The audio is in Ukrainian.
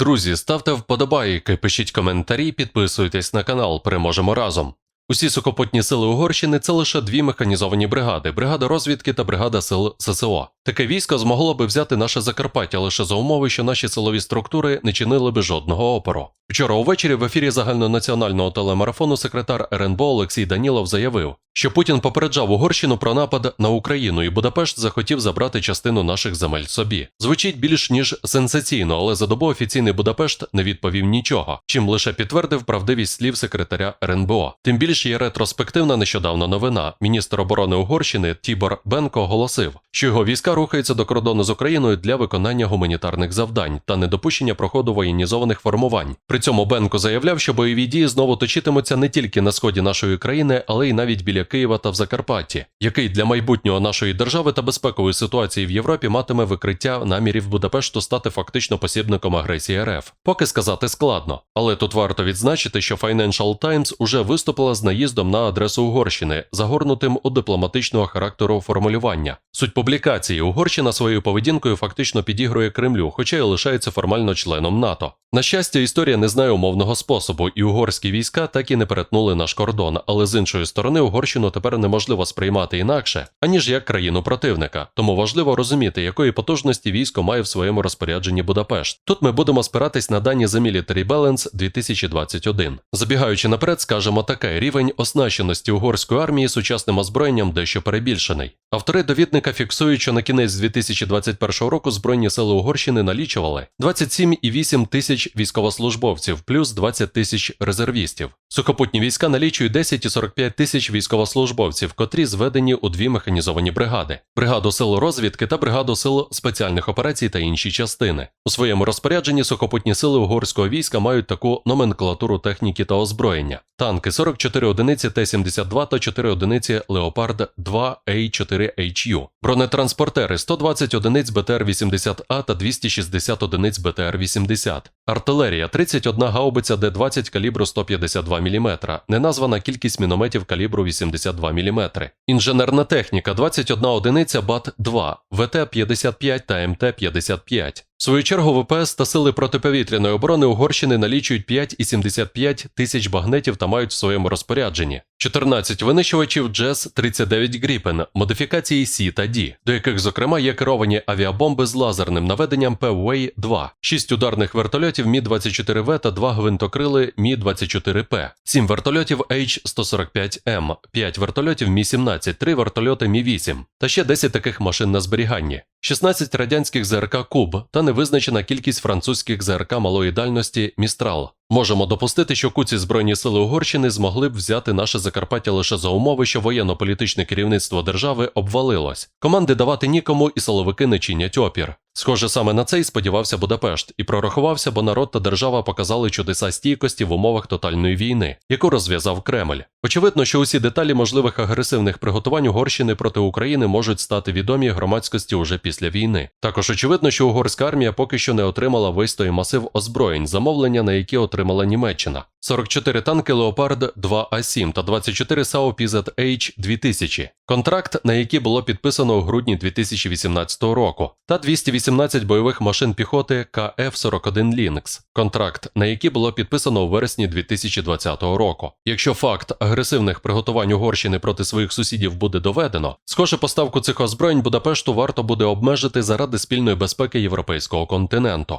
Друзі, ставте вподобайки, пишіть коментарі, підписуйтесь на канал. Переможемо разом. Усі сухопутні сили Угорщини це лише дві механізовані бригади: бригада розвідки та бригада сил ССО. Таке військо змогло би взяти наше Закарпаття лише за умови, що наші силові структури не чинили би жодного опору. Вчора увечері в ефірі загальнонаціонального телемарафону секретар РНБО Олексій Данілов заявив, що Путін попереджав Угорщину про напад на Україну, і Будапешт захотів забрати частину наших земель собі. Звучить більш ніж сенсаційно, але за добу офіційний Будапешт не відповів нічого, чим лише підтвердив правдивість слів секретаря РНБО. Тим більше є ретроспективна нещодавна новина. Міністр оборони Угорщини Тібор Бенко оголосив, що його війська рухаються до кордону з Україною для виконання гуманітарних завдань та недопущення проходу воєнізованих формувань. При цьому Бенко заявляв, що бойові дії знову точитимуться не тільки на сході нашої країни, але й навіть біля Києва та в Закарпатті, який для майбутнього нашої держави та безпекової ситуації в Європі матиме викриття намірів Будапешту стати фактично посібником агресії РФ. Поки сказати складно, але тут варто відзначити, що Financial Times уже виступила з наїздом на адресу Угорщини, загорнутим у дипломатичного характеру формулювання. Суть публікації Угорщина своєю поведінкою фактично підігрує Кремлю, хоча й лишається формально членом НАТО. На щастя, історія не знає умовного способу, і угорські війська так і не перетнули наш кордон, але з іншої сторони Угорщину тепер неможливо сприймати інакше, аніж як країну противника. Тому важливо розуміти, якої потужності військо має в своєму розпорядженні Будапешт. Тут ми будемо спиратись на дані The Military Balance 2021. Забігаючи наперед, скажемо таке: рівень оснащеності угорської армії сучасним озброєнням дещо перебільшений. Автори довідника фіксують, що на кінець 2021 року Збройні сили Угорщини налічували 27,8 тисяч військовослужбовців, плюс 20 тисяч резервістів. Сухопутні війська налічують 10,45 тисяч військовослужбовців, котрі зведені у дві механізовані бригади: бригаду сил розвідки та бригаду сил спеціальних операцій та інші частини. У своєму розпорядженні сухопутні сили угорського війська мають таку номенклатуру техніки та озброєння: танки 44 одиниці Т-72 та 4 одиниці Леопард 2 А4HU, бронетранспортери 120 одиниць БТР-80А та 260 одиниць БТР-80, артилерія 31 гаубиця Д-20 калібру 152 мм, неназвана кількість мінометів калібру 82 мм, інженерна техніка 21 одиниця БАТ-2, ВТ-55 та МТ-55. В свою чергу ВПС та сили протиповітряної оборони Угорщини налічують 5,75 тисяч багнетів та мають в своєму розпорядженні 14 винищувачів JES-39 Gripen, модифікації Сі та Ді, до яких, зокрема, є керовані авіабомби з лазерним наведенням ПВ-2, 6 ударних вертольотів Мі-24В та 2 гвинтокрили Мі-24П, 7 вертольотів H-145М, 5 вертольотів Мі-17, 3 вертольоти Мі-8 та ще 10 таких машин на зберіганні. 16 радянських ЗРК Куб та невизначена кількість французьких ЗРК малої дальності Містрал. Можемо допустити, що куці Збройні сили Угорщини змогли б взяти наше Закарпаття лише за умови, що воєнно-політичне керівництво держави обвалилось. Команди давати нікому і силовики не чинять опір. Схоже, саме на це й сподівався Будапешт і прорахувався, бо народ та держава показали чудеса стійкості в умовах тотальної війни, яку розв'язав Кремль. Очевидно, що усі деталі можливих агресивних приготувань Угорщини проти України можуть стати відомі громадськості уже після війни. Також очевидно, що угорська армія поки що не отримала весь той масив озброєнь, замовлення на які отримала Німеччина. 44 танки Леопард 2 А7 та 24 САУ PZH 2000, контракт, на який було підписано у грудні 2018 року, та 218 бойових машин піхоти КФ-41 Lynx, контракт, на який було підписано у вересні 2020 року. Якщо факт агресивних приготувань Угорщини проти своїх сусідів буде доведено, схоже, поставку цих озброєнь Будапешту варто буде обмежити заради спільної безпеки європейського континенту.